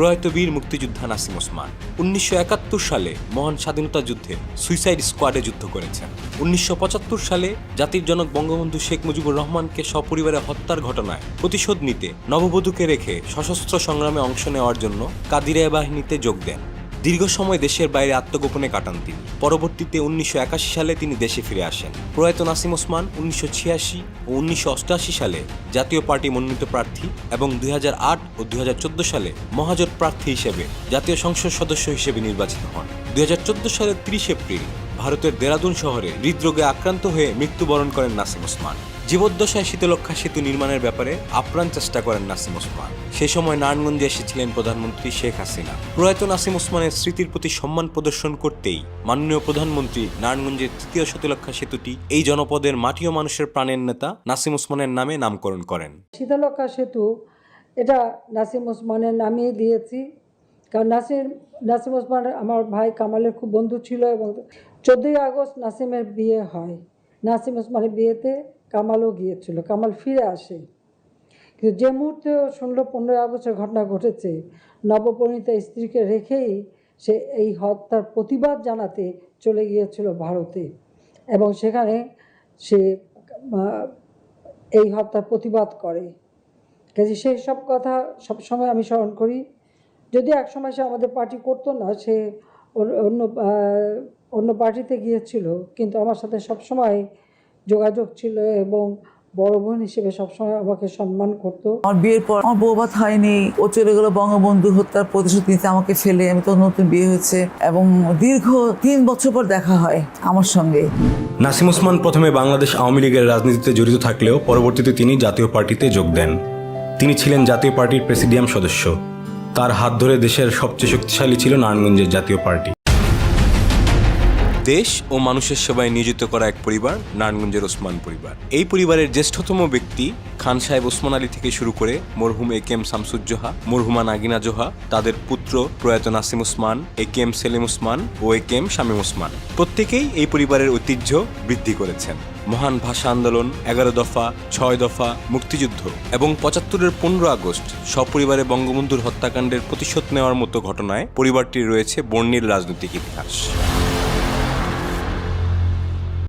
প্রয়াত বীর মুক্তিযোদ্ধা নাসিম ওসমান উনিশশো একাত্তর সালে মহান স্বাধীনতা যুদ্ধে সুইসাইড স্কোয়াডে যুদ্ধ করেছেন। উনিশশো পঁচাত্তর সালে জাতির জনক বঙ্গবন্ধু শেখ মুজিবুর রহমানকে সপরিবারে হত্যার ঘটনায় প্রতিশোধ নিতে নববধূকে রেখে সশস্ত্র সংগ্রামে অংশ নেওয়ার জন্য কাদিরিয়া বাহিনীতে যোগ দেন। দীর্ঘ সময় দেশের বাইরে আত্মগোপনে কাটান তিনি। পরবর্তীতে উনিশশো একাশি সালে তিনি দেশে ফিরে আসেন। প্রয়াত নাসিম ওসমান উনিশশো ছিয়াশি ও উনিশশো অষ্টআশি সালে জাতীয় পার্টি মনোনীত প্রার্থী এবং দুই হাজার আট ও দুই হাজার চোদ্দ সালে মহাজোট প্রার্থী হিসেবে জাতীয় সংসদ সদস্য হিসেবে নির্বাচিত হন। দুই হাজার চোদ্দ সালের তিরিশ এপ্রিল ভারতের দেরাদুন শহরে হৃদরোগে আক্রান্ত হয়ে মৃত্যুবরণ করেন নাসিম ওসমান। জীবদ্দশায় শীতলক্ষা সেতু নির্মাণের ব্যাপারে আপ্রাণ চেষ্টা করেন নাসিম ওসমান। সে সময় নারায়ণগঞ্জে এসেছিলেন প্রধানমন্ত্রী শেখ হাসিনা। প্রয়াত নাসিম ওসমানের স্মৃতির প্রতি সম্মান প্রদর্শন করতেই মাননীয় প্রধানমন্ত্রী নারায়ণগঞ্জের তৃতীয় শীতলক্ষা সেতুটি এই জনপদের মাটি ও মানুষের প্রাণের নেতা নাসিম ওসমানের নামে নামকরণ করেন। শীতলক্ষা সেতু, এটা নাসিম ওসমানের নামিয়ে দিয়েছি। কারণ নাসিম নাসিম ওসমান আমার ভাই কামালের খুব বন্ধু ছিল এবং চোদ্দোই আগস্ট নাসিমের বিয়ে হয়। নাসিম ওসমানের বিয়েতে কামালও গিয়েছিল, কামাল ফিরে আসে। কিন্তু যে মুহূর্তে শুনলো পনেরোই আগস্টের ঘটনা ঘটেছে নবপরিণীতা স্ত্রীকে রেখেই সে এই হত্যার প্রতিবাদ জানাতে চলে গিয়েছিল ভারতে এবং সেখানে সে এই হত্যার প্রতিবাদ করে। কাজে সেই সব কথা সবসময় আমি স্মরণ করি। যদি এক সময় সে আমাদের পার্টি করতো না, সে অন্য অন্য পার্টিতে গিয়েছিল, কিন্তু আমার সাথে সবসময় যোগাযোগ ছিল এবং বড় বোন হিসেবে সবসময় আমাকে সম্মান করতো। আমার বিয়ের পর আমার বউ ভাত হয়নি ও চলে গেলো বঙ্গবন্ধু হত্যার প্রতিশোধ নিতে আমাকে ফেলে আমি তো নতুন বিয়ে হয়েছে এবং দীর্ঘ তিন বছর পর দেখা হয় আমার সঙ্গে। নাসিম ওসমান প্রথমে বাংলাদেশ আওয়ামী লীগের রাজনীতিতে জড়িত থাকলেও পরবর্তীতে তিনি জাতীয় পার্টিতে যোগ দেন। তিনি ছিলেন জাতীয় পার্টির প্রেসিডিয়াম সদস্য। তার হাত ধরে দেশের সবচেয়ে শক্তিশালী ছিল নারায়ণগঞ্জের জাতীয় পার্টি। দেশ ও মানুষের সেবায় নিয়োজিত করা এক পরিবার, নারায়ণগঞ্জের ওসমান পরিবার। এই পরিবারের জ্যেষ্ঠতম ব্যক্তি খান সাহেব ওসমান আলী থেকে শুরু করে মরহুম এ কে এম শামসুজ্জোহা, মরহুমা নাগিনা জোহা, তাদের পুত্র প্রয়াত Nasim Osman, A K M Selim Osman O A K M Shamim Osman. প্রত্যেকেই এই পরিবারের ঐতিহ্য বৃদ্ধি করেছেন। মহান ভাষা আন্দোলন, এগারো দফা, ছয় দফা মুক্তিযুদ্ধ এবং পঁচাত্তরের পনেরো আগস্ট সপরিবারে বঙ্গবন্ধুর হত্যাকাণ্ডের প্রতিশোধ নেওয়ার মতো ঘটনায় পরিবারটির রয়েছে বর্ণিল রাজনৈতিক ইতিহাস।